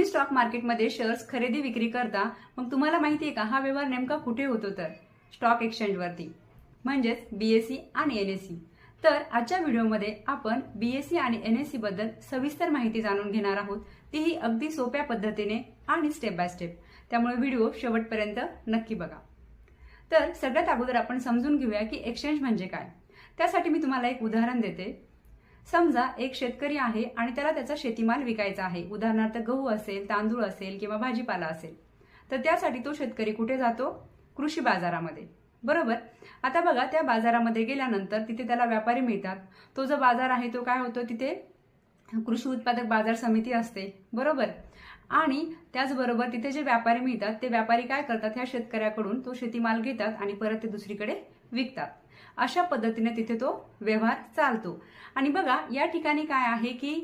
तुम्ही स्टॉक मार्केटमध्ये शेअर्स खरेदी विक्री करता मग तुम्हाला माहिती आहे का हा व्यवहार नेमका कुठे होतो तर? स्टॉक एक्सचेंजवरती म्हणजेच बीएससी आणि एन एस सी तर आजच्या व्हिडिओमध्ये आपण बीएससी आणि एन एस सी बद्दल सविस्तर माहिती जाणून घेणार आहोत. तीही अगदी सोप्या पद्धतीने आणि स्टेप बाय स्टेप त्यामुळे व्हिडिओ शेवटपर्यंत नक्की बघा. तर सगळ्यात अगोदर आपण समजून घेऊया की एक्सचेंज म्हणजे काय. त्यासाठी मी तुम्हाला एक उदाहरण देते. समजा एक शेतकरी आहे आणि त्याला त्याचा शेतीमाल विकायचा आहे. उदाहरणार्थ गहू असेल तांदूळ असेल किंवा भाजीपाला असेल. तर त्यासाठी तो शेतकरी कुठे जातो? कृषी बाजारामध्ये. बरोबर? आता बघा त्या बाजारामध्ये गेल्यानंतर तिथे त्याला व्यापारी मिळतात. तो जो बाजार आहे तो काय होतो? तिथे कृषी उत्पादक बाजार समिती असते. बरोबर? आणि त्याचबरोबर तिथे जे व्यापारी मिळतात ते व्यापारी काय करतात? ह्या शेतकऱ्याकडून तो शेतीमाल घेतात आणि परत ते दुसरीकडे विकतात. अशा पद्धतीने तिथे तो व्यवहार चालतो. आणि बघा या ठिकाणी काय आहे की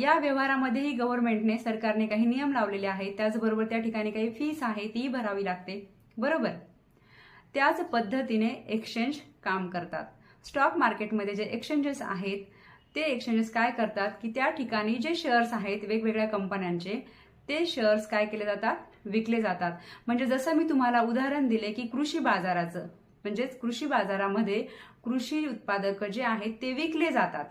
या व्यवहारामध्येही गव्हर्नमेंटने सरकारने काही नियम लावलेले आहेत. त्याचबरोबर त्या ठिकाणी काही फीस आहे ती भरावी लागते. बरोबर? त्याच पद्धतीने एक्सचेंज काम करतात. स्टॉक मार्केटमध्ये जे एक्सचेंजेस आहेत ते एक्सचेंजेस काय करतात की त्या ठिकाणी जे शेअर्स आहेत वेगवेगळ्या कंपन्यांचे ते शेअर्स काय केले जातात? विकले जातात. म्हणजे जसं मी तुम्हाला उदाहरण दिले की कृषी बाजाराचं. म्हणजेच कृषी बाजारामध्ये कृषी उत्पादक जे आहेत ते विकले जातात.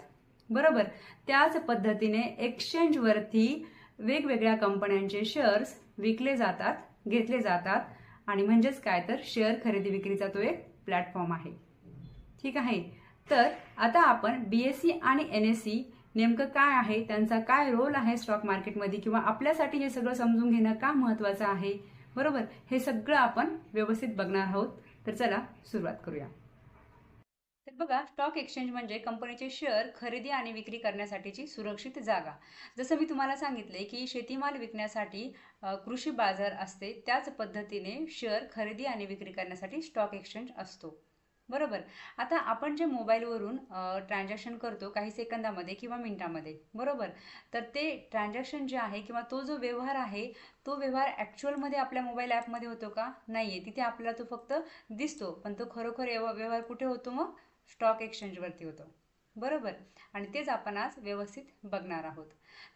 बरोबर? त्याच पद्धतीने एक्सचेंजवरती वेगवेगळ्या कंपन्यांचे शेअर्स विकले जातात घेतले जातात. आणि म्हणजेच काय तर? शेअर खरेदी विक्रीचा तो एक प्लॅटफॉर्म आहे. ठीक आहे? तर आता आपण बी एस सी आणि एन एस सी नेमकं काय आहे? त्यांचा काय रोल आहे स्टॉक मार्केटमध्ये किंवा आपल्यासाठी हे सगळं समजून घेणं का महत्वाचं आहे? बरोबर? हे सगळं आपण व्यवस्थित बघणार आहोत. तर चला सुरुवात करूया. तर बघा स्टॉक एक्सचेंज म्हणजे कंपनीचे शेअर खरेदी आणि विक्री करण्यासाठीची सुरक्षित जागा. जसं मी तुम्हाला सांगितले की शेतीमाल विकण्यासाठी कृषी बाजार असते त्याच पद्धतीने शेअर खरेदी आणि विक्री करण्यासाठी स्टॉक एक्सचेंज असतो. बरोबर. आता आपण जे मोबाईलवरून ट्रान्झॅक्शन करतो काही सेकंदामध्ये किंवा मिनटामध्ये बरोबर? तर ते ट्रान्झॅक्शन जे आहे किंवा तो जो व्यवहार आहे तो व्यवहार ॲक्च्युअलमध्ये आपल्या मोबाईल ॲपमध्ये होतो का? नाही आहे तिथे आपल्याला तो फक्त दिसतो पण तो खरोखर व्यव- व्यवहार कुठे होतो मग? स्टॉक एक्सचेंजवरती होतो. बरोबर? आणि तेच आपण आज व्यवस्थित बघणार आहोत.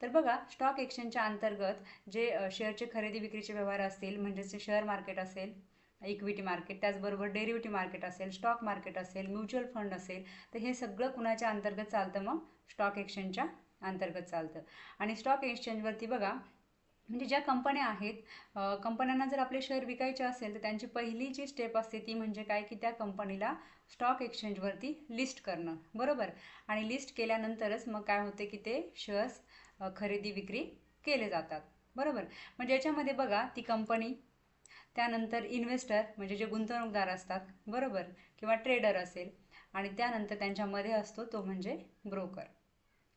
तर बघा स्टॉक एक्सचेंजच्या अंतर्गत जे शेअरचे खरेदी विक्रीचे व्यवहार असतील म्हणजेच जे शेअर मार्केट असेल इक्विटी मार्केट त्याचबरोबर डेरिव्हेटिव्ह मार्केट असेल स्टॉक मार्केट असेल म्युच्युअल फंड असेल तर हे सगळं कुणाच्या अंतर्गत चालतं मग? स्टॉक एक्सचेंजच्या अंतर्गत चालतं. आणि स्टॉक एक्सचेंजवरती बघा म्हणजे ज्या कंपन्या आहेत कंपन्यांना जर आपले शेअर विकायचे असेल तर त्यांची पहिली जी स्टेप असते ती म्हणजे काय? की त्या कंपनीला स्टॉक एक्सचेंजवरती लिस्ट करणं. बरोबर? आणि लिस्ट केल्यानंतरच मग काय होते की ते शेअर्स खरेदी विक्री केले जातात. बरोबर? म्हणजे याच्यामध्ये बघा ती कंपनी त्यानंतर इन्व्हेस्टर म्हणजे जे गुंतवणूकदार असतात बरोबर किंवा ट्रेडर असेल आणि त्यानंतर त्यांच्यामध्ये असतो तो म्हणजे ब्रोकर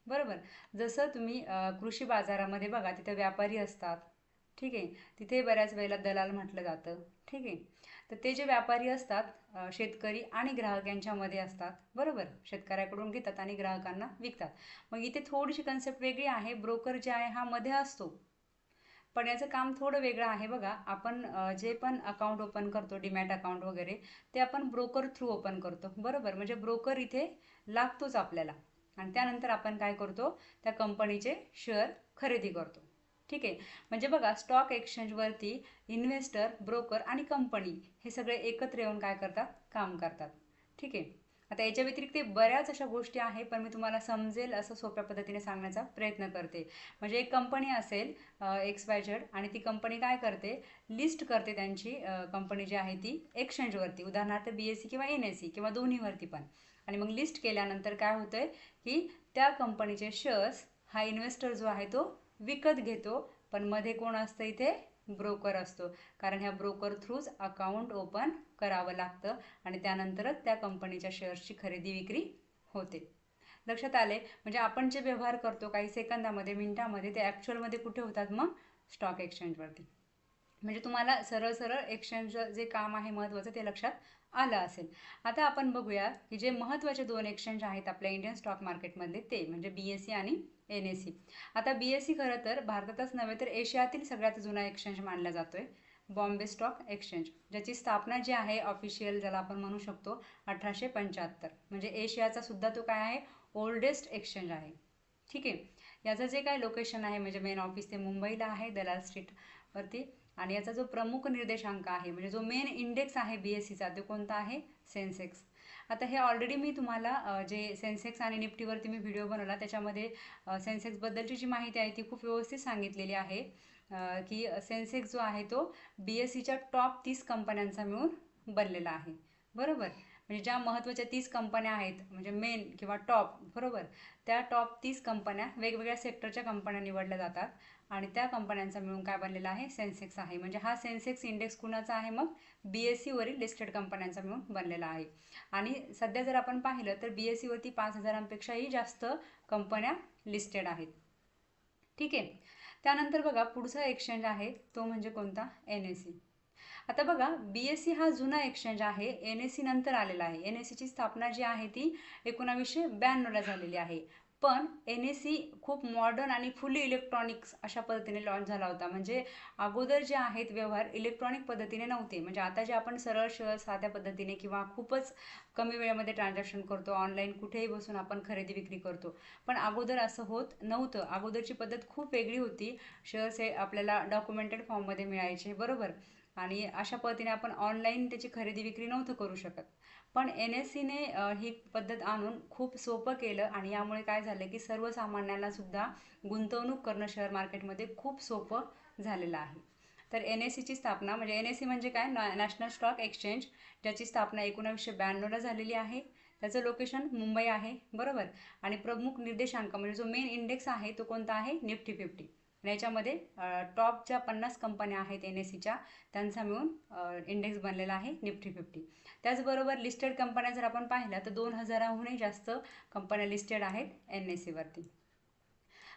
बरोबर? जसं तुम्ही कृषी बाजारामध्ये बघा तिथे व्यापारी असतात ठीक आहे? तिथे बऱ्याच वेळेला दलाल म्हटलं जातं ठीक आहे? तर ते जे व्यापारी असतात शेतकरी आणि ग्राहक यांच्यामध्ये असतात बरोबर? शेतकऱ्याकडून घेतात आणि ग्राहकांना विकतात. मग इथे थोडीशी कन्सेप्ट वेगळी आहे ब्रोकर जे आहे हा मध्ये असतो. पण याचं काम थोडं वेगळं आहे बघा. आपण जे पण अकाउंट ओपन करतो डीमॅट अकाउंट वगैरे ते आपण ब्रोकर थ्रू ओपन करतो. बरोबर? म्हणजे ब्रोकर इथे लागतोच आपल्याला. आणि त्यानंतर आपण काय करतो? त्या कंपनीचे शेअर खरेदी करतो. ठीक आहे? म्हणजे बघा स्टॉक एक्सचेंजवरती इन्व्हेस्टर ब्रोकर आणि कंपनी हे सगळे एकत्र येऊन काय करतात? काम करतात. ठीक आहे? आता याच्या व्यतिरिक्त बऱ्याच अशा गोष्टी आहे पण मी तुम्हाला समजेल असं सोप्या पद्धतीने सांगण्याचा प्रयत्न करते. म्हणजे एक कंपनी असेल एक्स वाय झेड आणि ती कंपनी काय करते? लिस्ट करते त्यांची कंपनी जी आहे ती एक्सचेंजवरती. उदाहरणार्थ बी एस सी किंवा एन एस सी किंवा दोन्हीवरती पण. आणि मग लिस्ट केल्यानंतर काय होतंय की त्या कंपनीचे शेअर्स हा इन्व्हेस्टर जो आहे तो विकत घेतो पण मध्ये कोण असतं इथे? ब्रोकर असतो. कारण ह्या ब्रोकर थ्रूच अकाउंट ओपन करावं लागतं आणि त्यानंतरच त्या कंपनीच्या शेअर्सची खरेदी विक्री होते. लक्षात आले? म्हणजे आपण जे व्यवहार करतो काही सेकंदामध्ये मिनिटामध्ये ते ॲक्च्युअलमध्ये कुठे होतात मग? स्टॉक एक्सचेंजवरती म्हणजे तुम्हाला सरळ सरळ एक्सचेंजचं जे काम आहे महत्त्वाचं ते लक्षात आलं असेल. आता आपण बघूया की जे महत्त्वाचे दोन एक्सचेंज आहेत आपल्या इंडियन स्टॉक मार्केटमधले ते म्हणजे बी एस सी आणि एन एस सी आता बी एस सी खरं तर भारतातच नव्हे तर एशियातील सगळ्यात जुना एक्सचेंज मानला जातोय बॉम्बे स्टॉक एक्सचेंज ज्याची स्थापना जी आहे ऑफिशियल ज्याला आपण म्हणू शकतो अठराशे पंच्याहत्तर. म्हणजे एशियाचा सुद्धा तो काय आहे? ओल्डेस्ट एक्सचेंज आहे. ठीक आहे? याचं जे काय लोकेशन आहे म्हणजे मेन ऑफिस ते मुंबईला आहे दलाल स्ट्रीटवरती आणि याचा जो प्रमुख निर्देशांक आहे म्हणजे जो मेन इंडेक्स आहे बी एस सीचा तो कोणता आहे? सेन्सेक्स आता हे ऑलरेडी मी तुम्हाला जे सेन्सेक्स आणि निफ्टीवरती मी व्हिडिओ बनवला त्याच्यामध्ये सेन्सेक्सबद्दलची जी माहिती आहे ती खूप व्यवस्थित सांगितलेली आहे. की सेन्सेक्स जो आहे तो बी एस सीच्या टॉप तीस कंपन्यांचा मिळून बनलेला आहे. बरोबर? म्हणजे ज्या महत्त्वाच्या तीस कंपन्या आहेत म्हणजे मेन किंवा टॉप बरोबर? त्या टॉप तीस कंपन्या वेगवेगळ्या सेक्टरच्या कंपन्या निवडल्या जातात. आणि त्या कंपन्यांचा मिळून काय बनलेला आहे? सेन्सेक्स आहे. म्हणजे हा सेन्सेक्स इंडेक्स कुणाचा आहे मग? बी एस सीवरील लिस्टेड कंपन्यांचा मिळून बनलेला आहे. आणि सध्या जर आपण पाहिलं तर बी एस सीवरती पाच हजारांपेक्षाही जास्त कंपन्या लिस्टेड आहेत. ठीक आहे? त्यानंतर बघा पुढचा एक्सचेंज आहे. तो म्हणजे कोणता? एन एस सी आता बघा बी एस सी हा जुना एक्सचेंज आहे. एन एस सी नंतर आलेला आहे. एन एस सीची स्थापना जी आहे ती एकोणावीसशे ब्याण्णवला झालेली आहे. पण एन ए सी खूप मॉडर्न आणि फुली इलेक्ट्रॉनिक्स अशा पद्धतीने लॉन्च झाला होता. म्हणजे अगोदर जे आहेत व्यवहार इलेक्ट्रॉनिक पद्धतीने नव्हते. म्हणजे आता जे आपण सरळ सरळ साध्या पद्धतीने किंवा खूपच कमी वेळेमध्ये ट्रान्झॅक्शन करतो ऑनलाईन कुठेही बसून आपण खरेदी विक्री करतो. पण अगोदर असं होत नव्हतं. अगोदरची पद्धत खूप वेगळी होती. शेअर्स हे आपल्याला डॉक्युमेंटेड फॉर्ममध्ये मिळायचे. बरोबर? आणि अशा पद्धतीने आपण ऑनलाईन त्याची खरेदी विक्री नव्हतं करू शकत. पण एन एस सीने ही पद्धत आणून खूप सोपं केलं आणि यामुळे काय झालं की सर्वसामान्यांना सुद्धा गुंतवणूक करणं शेअर मार्केटमध्ये खूप सोपं झालेलं आहे. तर एन एस सीची स्थापना म्हणजे एन एस सी म्हणजे काय? नॅ नॅशनल स्टॉक एक्सचेंज ज्याची स्थापना एकोणावीसशे ब्याण्णवला झालेली आहे. त्याचं लोकेशन मुंबई आहे बरोबर? आणि प्रमुख निर्देशांक म्हणजे जो मेन इंडेक्स आहे तो कोणता आहे? निफ्टी फिफ्टी आणि याच्यामध्ये टॉप ज्या पन्नास कंपन्या आहेत एन एस सीच्या त्यांचा मिळून इंडेक्स बनलेला आहे निफ्टी फिफ्टी त्याचबरोबर लिस्टेड कंपन्या जर आपण पाहिल्या तर दोन हजाराहूनही जास्त कंपन्या लिस्टेड आहेत एन एस सीवरती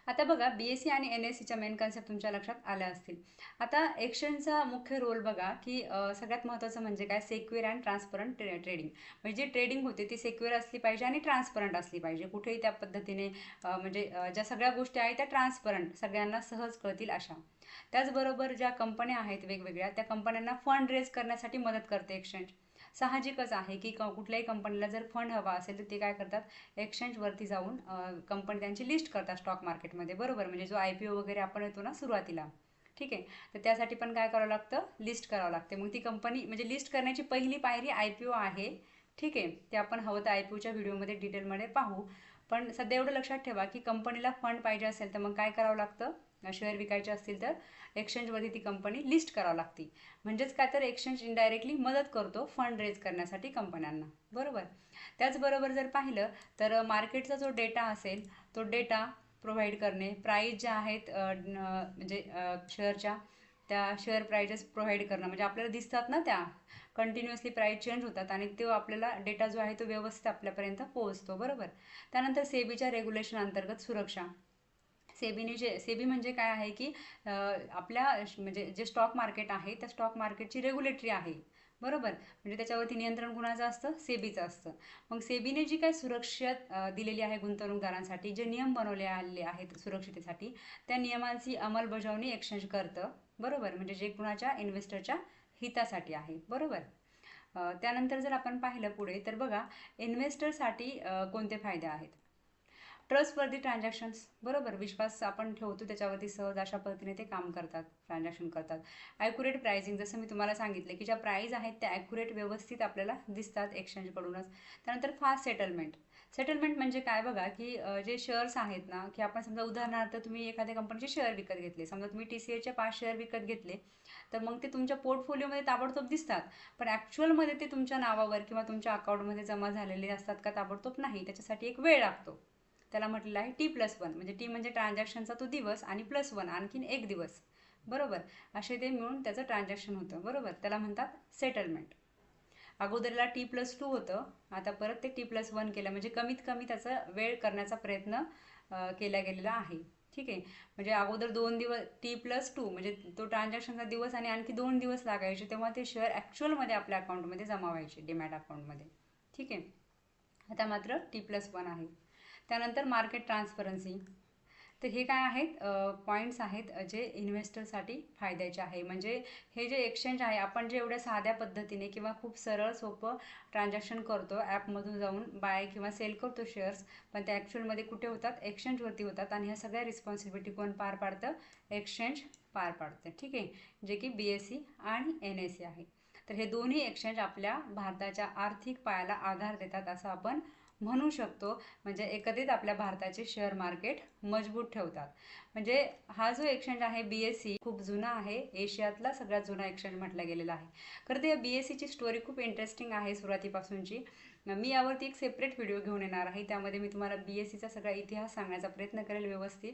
आता बघा बी एस सी आणि एन एस सीच्या मेन कन्सेप्ट तुमच्या लक्षात आल्या असतील. आता एक्सचेंजचा मुख्य रोल बघा की सगळ्यात महत्त्वाचं म्हणजे काय? सेक्युअर अँड ट्रान्सपरंट ट्रे ट्रेडिंग म्हणजे जी ट्रेडिंग होते ती सेक्युअर असली पाहिजे आणि ट्रान्सपरंट असली पाहिजे. कुठेही त्या पद्धतीने म्हणजे ज्या सगळ्या गोष्टी आहेत त्या ट्रान्सपरंट सगळ्यांना सहज कळतील अशा. त्याचबरोबर ज्या कंपन्या आहेत वेगवेगळ्या त्या कंपन्यांना फंड रेज करण्यासाठी मदत करते एक्सचेंज साहजिकच आहे की क कुठल्याही कंपनीला जर फंड हवा असेल तर ते काय करतात? एक्सचेंजवरती जाऊन कंपनी त्यांची लिस्ट करतात स्टॉक मार्केटमध्ये बरोबर? म्हणजे जो आय पी ओ वगैरे आपण येतो ना सुरुवातीला. ठीक आहे? तर त्यासाठी पण काय करावं लागतं? लिस्ट करावं लागते. मग ती कंपनी म्हणजे लिस्ट करण्याची पहिली पायरी आय पी ओ आहे. ठीक आहे? ते आपण हवं तर आय पी ओच्या व्हिडिओमध्ये डिटेलमध्ये पाहू. पण सध्या एवढं लक्षात ठेवा की कंपनीला फंड पाहिजे असेल तर मग काय करावं लागतं? शेअर विकायचे असतील तर एक्सचेंजवरती ती कंपनी लिस्ट करावं लागती. म्हणजेच काय तर एक्सचेंज इनडायरेक्टली मदत करतो फंड रेज करण्यासाठी कंपन्यांना. बरोबर? त्याचबरोबर जर पाहिलं तर मार्केटचा जो डेटा असेल तो डेटा प्रोव्हाइड करणे प्राईज ज्या आहेत म्हणजे शेअरच्या त्या शेअर प्राइजेस प्रोव्हाइड करणं म्हणजे आपल्याला दिसतात ना त्या? कंटिन्युअसली प्राईस चेंज होतात आणि तो आपल्याला डेटा जो आहे तो व्यवस्थित आपल्यापर्यंत पोहोचतो बरोबर? त्यानंतर सेबीच्या रेग्युलेशन अंतर्गत सुरक्षा. सेबीने जे सेबी म्हणजे काय आहे की आपल्या म्हणजे जे स्टॉक मार्केट आहे त्या स्टॉक मार्केटची रेग्युलेटरी आहे बरोबर? म्हणजे त्याच्यावरती नियंत्रण कुणाचं असतं? सेबीचं असतं. मग सेबीने जी काय सुरक्षा दिलेली आहे गुंतवणूकदारांसाठी जे नियम बनवले आलेले आहेत सुरक्षितेसाठी त्या नियमांची अंमलबजावणी एक्सचेंज करतं बरोबर? म्हणजे जे कुणाच्या इन्व्हेस्टरच्या हितासाठी आहे. बरोबर? त्यानंतर जर आपण पाहिलं पुढे तर बघा इन्व्हेस्टरसाठी कोणते फायदे आहेत? ट्रस्टवर्दी ट्रान्झॅक्शन्स बरोबर? विश्वास आपण ठेवतो त्याच्यावरती सहज अशा पद्धतीने ते काम करतात ट्रान्झॅक्शन करतात. ॲक्युरेट प्राइसिंग जसं मी तुम्हाला सांगितलं की ज्या प्राईज आहेत त्या ॲक्युरेट व्यवस्थित आपल्याला दिसतात एक्सचेंजकडूनच. त्यानंतर फास्ट सेटलमेंट. सेटलमेंट म्हणजे काय बघा की जे शेअर्स आहेत ना की आपण समजा उदाहरणार्थ तुम्ही एखाद्या कंपनीचे शेअर विकत घेतले समजा तुम्ही टी सी एचे पाच शेअर विकत घेतले तर मग ते तुमच्या पोर्टफोलिओमध्ये ताबडतोब दिसतात. पण ॲक्च्युअलमध्ये ते तुमच्या नावावर किंवा तुमच्या अकाउंटमध्ये जमा झालेले असतात का ताबडतोब नाही त्याच्यासाठी एक वेळ लागतो. त्याला म्हटलेलं आहे टी प्लस वन म्हणजे टी म्हणजे ट्रान्झॅक्शनचा तो दिवस आणि प्लस वन आणखीन एक दिवस. बरोबर? असे ते मिळून त्याचं ट्रान्झॅक्शन होतं. बरोबर? त्याला म्हणतात सेटलमेंट अगोदरला टी प्लस टू होतं. आता परत ते टी प्लस वन केलं. म्हणजे कमीत कमी त्याचा वेळ करण्याचा प्रयत्न केला गेलेला आहे. ठीक आहे? म्हणजे अगोदर दोन दिवस टी प्लस टू म्हणजे तो ट्रान्झॅक्शनचा दिवस आणि आणखी दोन दिवस लागायचे तेव्हा ते शेअर ॲक्च्युअलमध्ये आपल्या अकाउंटमध्ये जमा व्हायचे डिमॅट अकाउंटमध्ये ठीक आहे? आता मात्र टी प्लस वन आहे. त्यानंतर मार्केट ट्रान्सपरन्सी तर हे काय आहेत? पॉईंट्स आहेत जे इन्व्हेस्टरसाठी फायद्याचे आहे. म्हणजे हे जे एक्सचेंज आहे आपण जे एवढ्या साध्या पद्धतीने किंवा खूप सरळ सोपं ट्रान्झॅक्शन करतो ॲपमधून जाऊन बाय किंवा सेल करतो शेअर्स पण त्या ॲक्च्युअलमध्ये कुठे होतात? एक्सचेंजवरती होतात आणि ह्या सगळ्या रिस्पॉन्सिबिलिटी कोण पार पाडतं? एक्सचेंज पार पाडतं. ठीक आहे? जे की बी एस सी आणि एन एस सी आहे. तर हे दोन्ही एक्सचेंज आपल्या भारताच्या आर्थिक पायाला आधार देतात असं आपण म्हणू शकतो म्हणजे एकत्रित आपल्या भारताचे शेअर मार्केट मजबूत ठेवतात. म्हणजे हा जो एक्सचेंज आहे बी एस सी खूप जुना आहे एशियातला सगळ्यात जुना एक्सचेंज म्हटला गेलेला आहे. खरं तर या बी एस सीची स्टोरी खूप इंटरेस्टिंग आहे सुरुवातीपासूनची. मी यावरती एक सेपरेट व्हिडिओ घेऊन येणार आहे त्यामध्ये मी तुम्हाला बी एस सीचा सगळा इतिहास सांगण्याचा प्रयत्न करेल व्यवस्थित.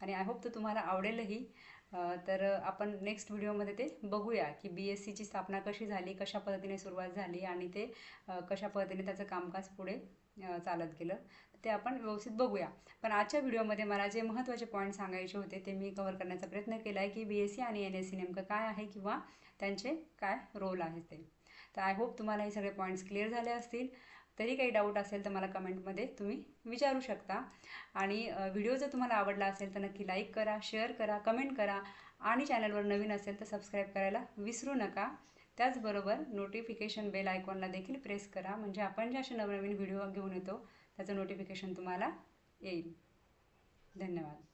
आणि आय होप तो तुम्हाला आवडेलही. तर आपण नेक्स्ट व्हिडिओमध्ये ते बघूया की बी एस सीची स्थापना कशी झाली कशा पद्धतीने सुरुवात झाली आणि ते कशा पद्धतीने त्याचं कामकाज पुढे चालत गेलं. ते आपण व्यवस्थित बघूया. पण आजच्या व्हिडिओमध्ये मला जे महत्त्वाचे पॉईंट सांगायचे होते ते मी कव्हर करण्याचा प्रयत्न केला आहे की बी एस सी आणि एन एस सी नेमकं काय आहे किंवा त्यांचे काय रोल आहेत ते. तर आय होप तुम्हाला हे सगळे पॉईंट्स क्लिअर झाले असतील. तरी काही डाऊट असेल तर मला कमेंटमध्ये तुम्ही विचारू शकता. आणि व्हिडिओ जर तुम्हाला आवडला असेल तर नक्की लाईक करा शेअर करा कमेंट करा. आणि चॅनलवर नवीन असेल तर सबस्क्राईब करायला विसरू नका. त्याचबरोबर नोटिफिकेशन बेल आयकॉनला देखील प्रेस करा. म्हणजे आपण जे असे नवनवीन व्हिडिओ घेऊन येतो त्याचं नोटिफिकेशन तुम्हाला येईल. धन्यवाद.